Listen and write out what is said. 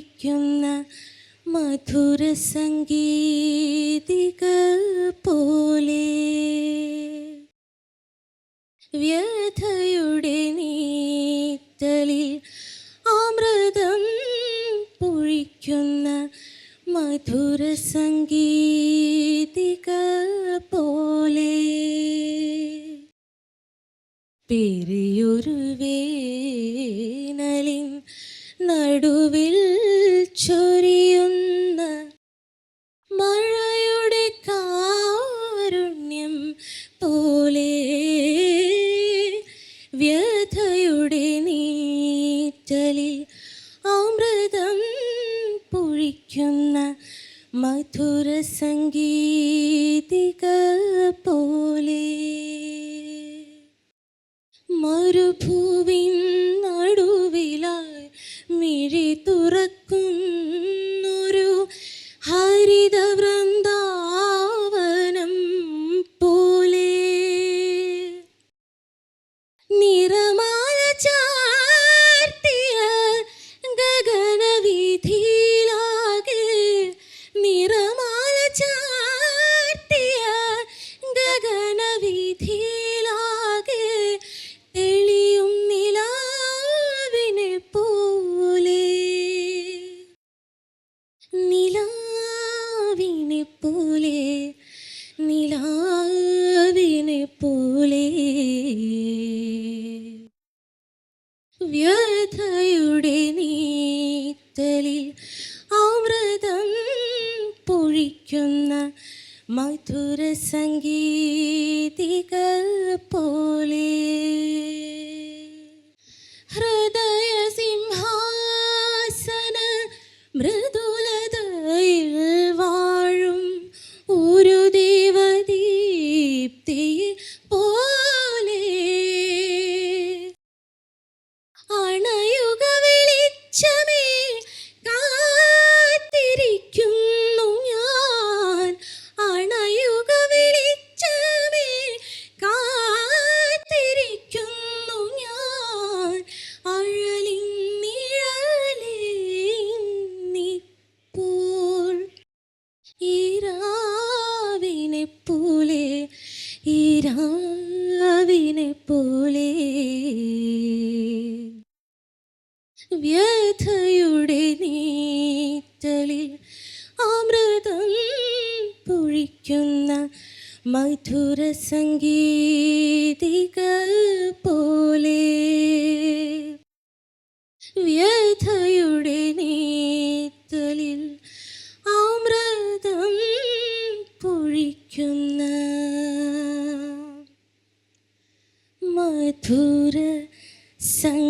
മധുരിക്കുന്ന മധുര സംഗീതികൾ പോലെ വ്യഥയുടെ നീത്തലിൽ അമൃതം പൊഴിക്കുന്ന മധുര സംഗീതികൾ പോലെ പേരിയു പൊഴിക്കുന്ന മധുര സംഗീതിക പോലെ മരുഭൂവിൻ നടുവിലായി മിഴി തുറക്കുന്നൊരു നിലാവിനെ പോലെ നിലാവിനെ പോലെ വ്യഥയുടെ നീത്തലിൽ അമൃതം പൊഴിക്കുന്ന മധുര സംഗീതിക പോലെ ഈരാവിനെ പോലെ വ്യഥയുടെ നീറ്റലിൽ അമൃതം പൊഴിക്കുന്ന മധുര സംഗീതികൾ പോലെ വ്യഥയുടെ മധുര സംഗീതിക